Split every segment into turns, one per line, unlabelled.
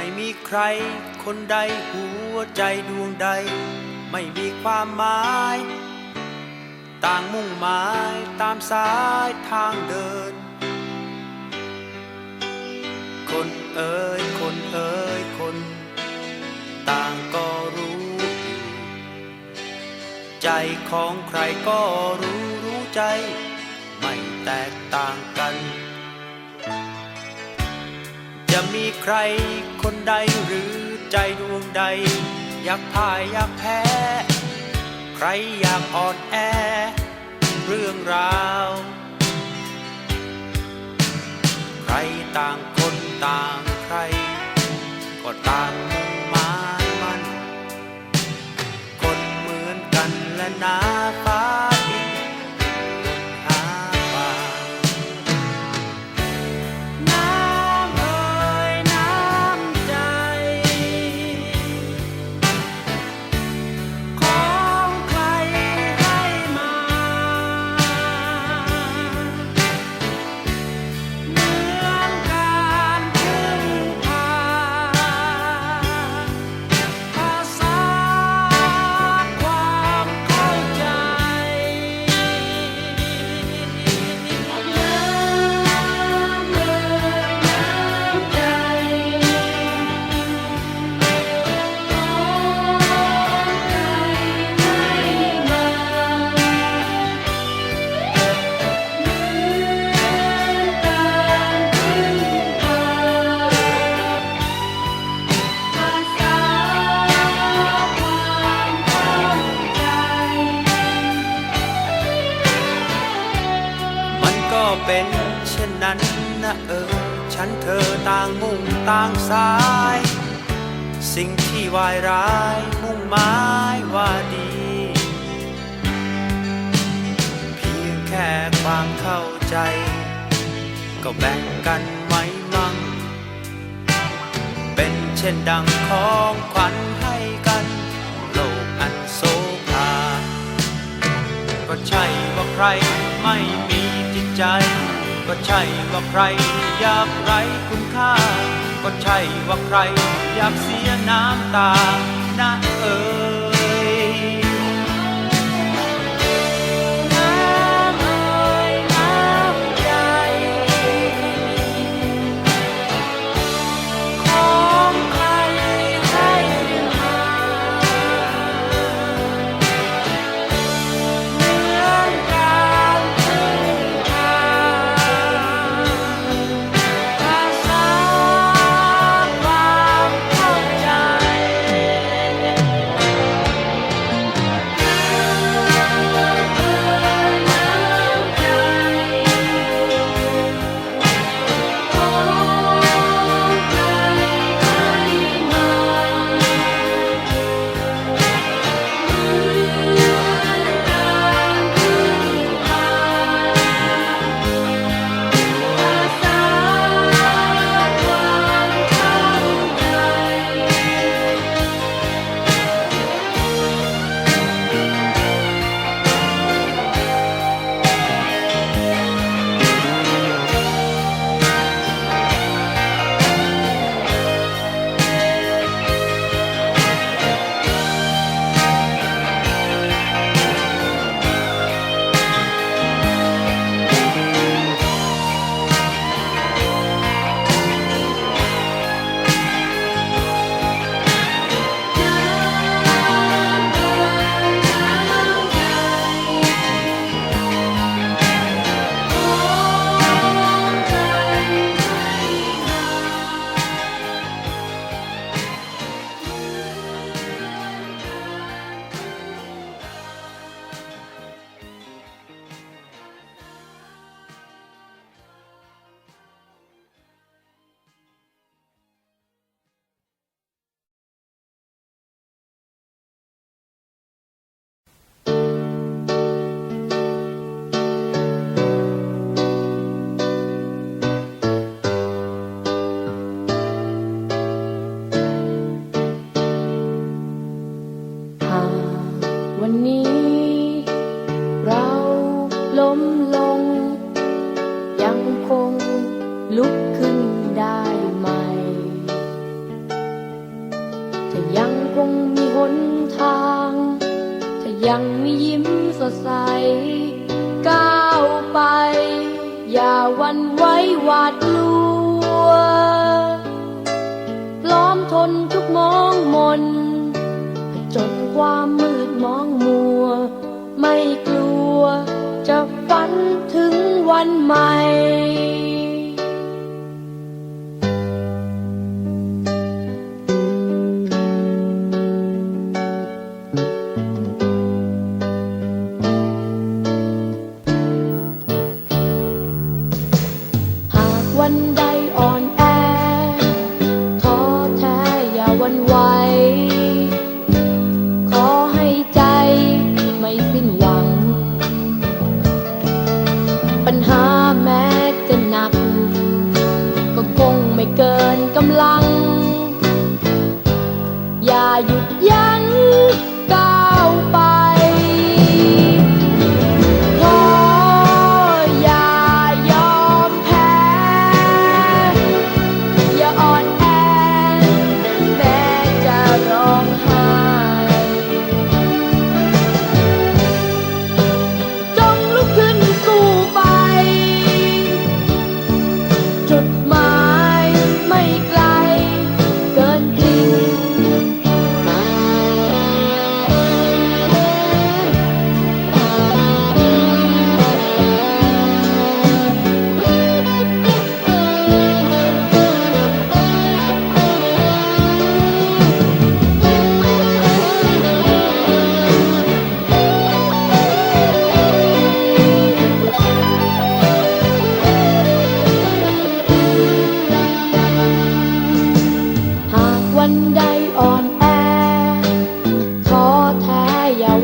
ไม่มีใครคนใดหัวใจดวงใด ไม่มีความหมาย ต่างมุ่งหมายตามสายทางเดิน คนเอ่ยคนเอ่ยคน ต่างก็รู้อยู่ใจของใครก็รู้รู้ใจ ไม่แตกต่างกัน จะมีใคร คนใดหรือใจดวงใด อยากพ่ายอยากแพ้ ใครอยากอ่อนแอ เรื่องราว ใครต่างคนต่างใคร ก็ต่างมุ่งมามัน คนเหมือนกันและน้า เป็นเช่นนั้นนะเออ ฉันเธอต่างมุ่งต่างสาย สิ่งที่วายร้ายมุ่งหมายว่าดี เพียงแค่ความเข้าใจ ก็แบ่งกันไว้มั่ง เป็นเช่นดังของขวัญให้กัน โลกอันโสภาก็ใช่ว่าใคร ไม่มีจิตใจ ก็ใช่ว่าใครอยากไรคุณค่า ก็ใช่ว่าใครอยากเสียน้ำตานะเออ ลุกขึ้นได้ไหม ถ้ายังคงมีหนทาง ถ้า
ยังมียิ้มสดใส ก้าวไป อย่าวันไว้หวาดลัว พร้อมทนทุกมองมนจนความมืดมองมัว ไม่กลัวจะฝันถึงวันใหม่ หยุดยั้ง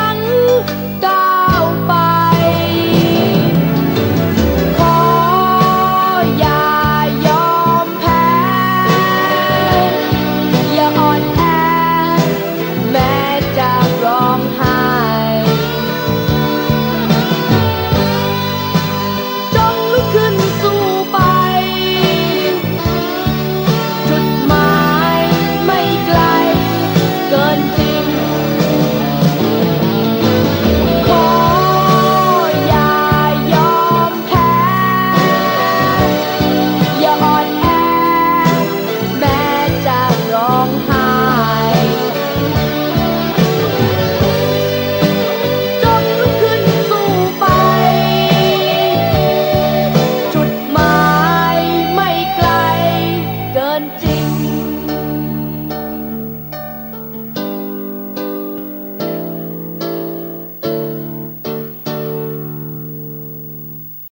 ง